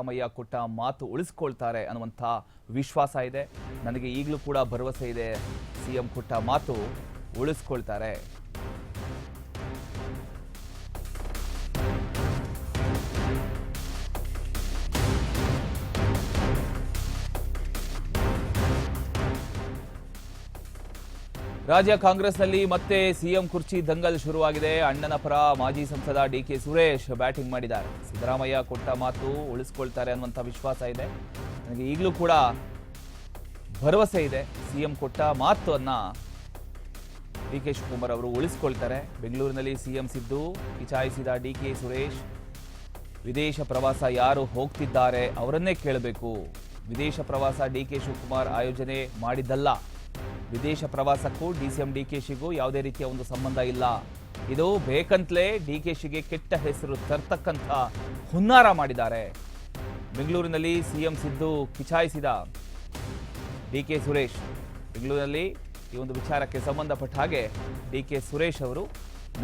ಸಿದ್ದರಾಮಯ್ಯ ಕೊಟ್ಟ ಮಾತು ಉಳಿಸ್ಕೊಳ್ತಾರೆ ಅನ್ನುವಂಥ ವಿಶ್ವಾಸ ಇದೆ. ನನಗೆ ಈಗಲೂ ಕೂಡ ಭರವಸೆ ಇದೆ. ಸಿಎಂ ಕೊಟ್ಟ ಮಾತು ಉಳಿಸ್ಕೊಳ್ತಾರೆ. ರಾಜ್ಯ ಕಾಂಗ್ರೆಸ್ನಲ್ಲಿ ಮತ್ತೆ ಸಿಎಂ ಕುರ್ಚಿ ದಂಗಲ್ ಶುರುವಾಗಿದೆ. ಅಣ್ಣನ ಪರ ಮಾಜಿ ಸಂಸದ ಡಿ ಕೆ ಸುರೇಶ್ ಬ್ಯಾಟಿಂಗ್ ಮಾಡಿದ್ದಾರೆ. ಸಿದ್ದರಾಮಯ್ಯ ಕೊಟ್ಟ ಮಾತು ಉಳಿಸ್ಕೊಳ್ತಾರೆ ಅನ್ನುವಂಥ ವಿಶ್ವಾಸ ಇದೆ. ನನಗೆ ಈಗಲೂ ಕೂಡ ಭರವಸೆ ಇದೆ. ಸಿಎಂ ಕೊಟ್ಟ ಮಾತನ್ನ ಡಿ ಕೆ ಶಿವಕುಮಾರ್ ಅವರು ಉಳಿಸ್ಕೊಳ್ತಾರೆ. ಬೆಂಗಳೂರಿನಲ್ಲಿ ಸಿಎಂ ಸಿದ್ದು, ಕಿಚಾಯಿಸಿದ ಡಿ ಕೆ ಸುರೇಶ್, ವಿದೇಶ ಪ್ರವಾಸ ಯಾರು ಹೋಗ್ತಿದ್ದಾರೆ ಅವರನ್ನೇ ಕೇಳಬೇಕು. ವಿದೇಶ ಪ್ರವಾಸ ಡಿ ಕೆ ಶಿವಕುಮಾರ್ ಆಯೋಜನೆ ಮಾಡಿದ್ದಲ್ಲ. ವಿದೇಶ ಪ್ರವಾಸಕ್ಕೂ D C M D K ಶಿಗೂ ಯಾವುದೇ ರೀತಿಯ ಒಂದು ಸಂಬಂಧ ಇಲ್ಲ. ಇದು ಬೇಕಂತಲೇ ಡಿ ಕೆ ಶಿಗೆ ಕೆಟ್ಟ ಹೆಸರು ತರ್ತಕ್ಕಂಥ ಹುನ್ನಾರ ಮಾಡಿದ್ದಾರೆ. ಬೆಂಗಳೂರಿನಲ್ಲಿ ಸಿಎಂ ಸಿದ್ದು ಕಿಚಾಯಿಸಿದ ಡಿ ಕೆ ಸುರೇಶ್. ಬೆಂಗಳೂರಿನಲ್ಲಿ ಈ ಒಂದು ವಿಚಾರಕ್ಕೆ ಸಂಬಂಧಪಟ್ಟ ಹಾಗೆ ಡಿ ಕೆ ಸುರೇಶ್ ಅವರು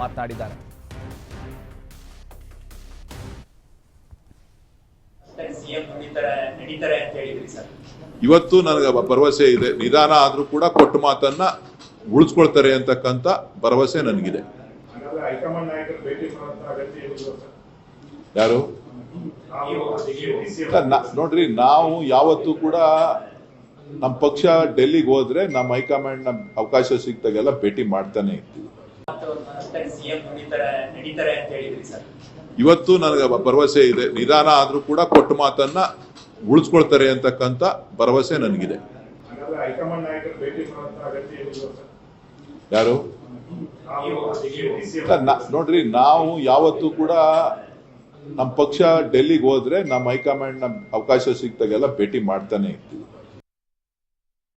ಮಾತನಾಡಿದ್ದಾರೆ. ಇವತ್ತು ನನಗೆ ಭರವಸೆ ಇದೆ. ನಿಧಾನ ಆದ್ರೂ ಕೂಡ ಕೊಟ್ಟ ಮಾತನ್ನ ಉಳಿಸ್ಕೊಳ್ತಾರೆ ಅಂತಕ್ಕಂಥ ಭರವಸೆ ನನಗಿದೆ. ಯಾರು? ನೋಡ್ರಿ ನಾವು ಯಾವತ್ತೂ ಕೂಡ ನಮ್ಮ ಪಕ್ಷ ಡೆಲ್ಲಿಗೆ ಹೋದ್ರೆ ನಮ್ಮ ಹೈಕಮಾಂಡ್ನ ಅವಕಾಶ ಸಿಕ್ತಾಗೆಲ್ಲ ಭೇಟಿ ಮಾಡ್ತಾನೆ ಇರ್ತೀವಿ. ಅಷ್ಟೇ ಸಿಎಂ ನಡೀತಾರೆ ನಡೀತಾರೆ ಅಂತ ಹೇಳಿದ್ರಿ ಸರ್. ಇವತ್ತು ನನಗೆ ಭರವಸೆ ಇದೆ. ನಿಧಾನ ಆದ್ರೂ ಕೂಡ ಕೊಟ್ಟ ಮಾತನ್ನ ಉಳಿಸ್ಕೊಳ್ತಾರೆ ಅಂತಕ್ಕಂತ ಭರವಸೆ ನನಗಿದೆ. ಯಾರು? ನೋಡ್ರಿ ನಾವು ಯಾವತ್ತೂ ಕೂಡ ನಮ್ಮ ಪಕ್ಷ ಡೆಲ್ಲಿಗೆ ಹೋದ್ರೆ ನಮ್ಮ ಹೈಕಮಾಂಡ್ ನಮ್ ಅವಕಾಶ ಸಿಕ್ತಾಗೆಲ್ಲ ಭೇಟಿ ಮಾಡ್ತಾನೆ ಇರ್ತೀವಿ.